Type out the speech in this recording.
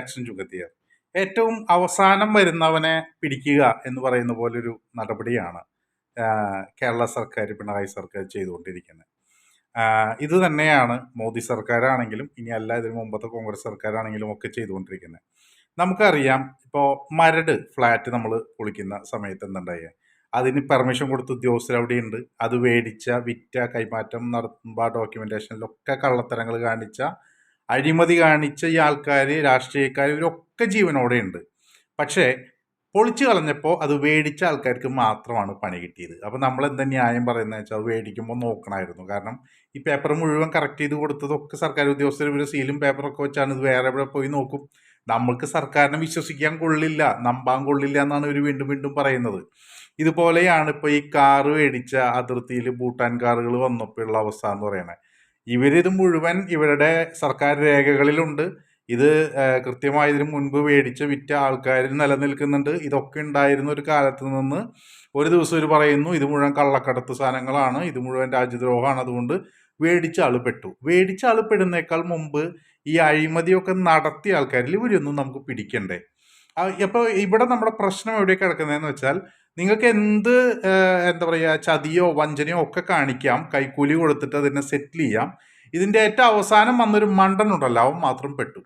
Action ചുമത്തിയത് ഏറ്റവും അവസാനം വരുന്നവനെ പിടിക്കുക എന്ന് പറയുന്ന പോലൊരു നടപടിയാണ് കേരള സർക്കാർ പിണറായി സർക്കാർ ചെയ്തുകൊണ്ടിരിക്കുന്നത്. ഇത് തന്നെയാണ് മോദി സർക്കാരാണെങ്കിലും ഇനി അല്ല ഇതിന് മുമ്പത്തെ കോൺഗ്രസ് സർക്കാരാണെങ്കിലും ഒക്കെ ചെയ്തുകൊണ്ടിരിക്കുന്നത്. നമുക്കറിയാം ഇപ്പോൾ മരട് ഫ്ലാറ്റ് നമ്മൾ പൊളിക്കുന്ന സമയത്ത് എന്തുണ്ടായി? അതിന് പെർമിഷൻ കൊടുത്ത ഉദ്യോഗസ്ഥർ അവിടെയുണ്ട്. അത് മേടിച്ച വിറ്റ കൈമാറ്റം നടത്തുമ്പോൾ ഡോക്യുമെന്റേഷനിലൊക്കെ കള്ളത്തരങ്ങൾ കാണിച്ച അഴിമതി കാണിച്ച ഈ ആൾക്കാർ രാഷ്ട്രീയക്കാർ ഇവരൊക്കെ ജീവനോടെ ഉണ്ട്. പക്ഷേ പൊളിച്ചു കളഞ്ഞപ്പോൾ അത് വേടിച്ച ആൾക്കാർക്ക് മാത്രമാണ് പണി കിട്ടിയത്. അപ്പോൾ നമ്മൾ എന്താ ന്യായം പറയുന്നത് വെച്ചാൽ അത് മേടിക്കുമ്പോൾ നോക്കണമായിരുന്നു കാരണം ഈ പേപ്പർ മുഴുവൻ കറക്റ്റ് ചെയ്ത് കൊടുത്തതൊക്കെ സർക്കാർ ഉദ്യോഗസ്ഥർ ഇവർ സീലും പേപ്പറൊക്കെ വെച്ചാണ് ഇത് വേറെ എവിടെ പോയി നോക്കും. നമ്മൾക്ക് സർക്കാരിനെ വിശ്വസിക്കാൻ കൊള്ളില്ല നമ്പാൻ കൊള്ളില്ല എന്നാണ് ഇവർ വീണ്ടും വീണ്ടും പറയുന്നത്. ഇതുപോലെയാണ് ഇപ്പോൾ ഈ കാറ് വേടിച്ച അതിർത്തിയിൽ ഭൂട്ടാൻ കാറുകൾ വന്നപ്പോഴുള്ള അവസ്ഥ എന്ന് പറയുന്നത് ഇവരിത് മുഴുവൻ ഇവരുടെ സർക്കാർ രേഖകളിലുണ്ട്. ഇത് കൃത്യമായി ഇതിന് മുൻപ് മേടിച്ച് വിറ്റ ആൾക്കാരിൽ നിലനിൽക്കുന്നുണ്ട്. ഇതൊക്കെ ഉണ്ടായിരുന്ന ഒരു കാലത്ത് നിന്ന് ഒരു ദിവസം ഒരു പറയുന്നു ഇത് മുഴുവൻ കള്ളക്കടത്ത് സാധനങ്ങളാണ്. ഇത് മുഴുവൻ രാജ്യദ്രോഹമാണ്. അതുകൊണ്ട് മേടിച്ച ആൾ പെട്ടു. മേടിച്ച ആൾ പെടുന്നേക്കാൾ മുമ്പ് ഈ അഴിമതിയൊക്കെ നടത്തിയ ആൾക്കാരിൽ ഇവരൊന്നും നമുക്ക് പിടിക്കണ്ടേ? അപ്പോൾ ഇവിടെ നമ്മുടെ പ്രശ്നം എവിടെയൊക്കെ കിടക്കുന്നതെന്ന് വെച്ചാൽ നിങ്ങൾക്ക് എന്ത് എന്താ പറയുക ചതിയോ വഞ്ചനയോ ഒക്കെ കാണിക്കാം കൈക്കൂലി കൊടുത്തിട്ട് അതിനെ സെറ്റിൽ ചെയ്യാം. ഇതിന്റെ ഏറ്റവും അവസാനം വന്നൊരു മണ്ടനുണ്ടല്ലോ അവൻ മാത്രം പെട്ടു.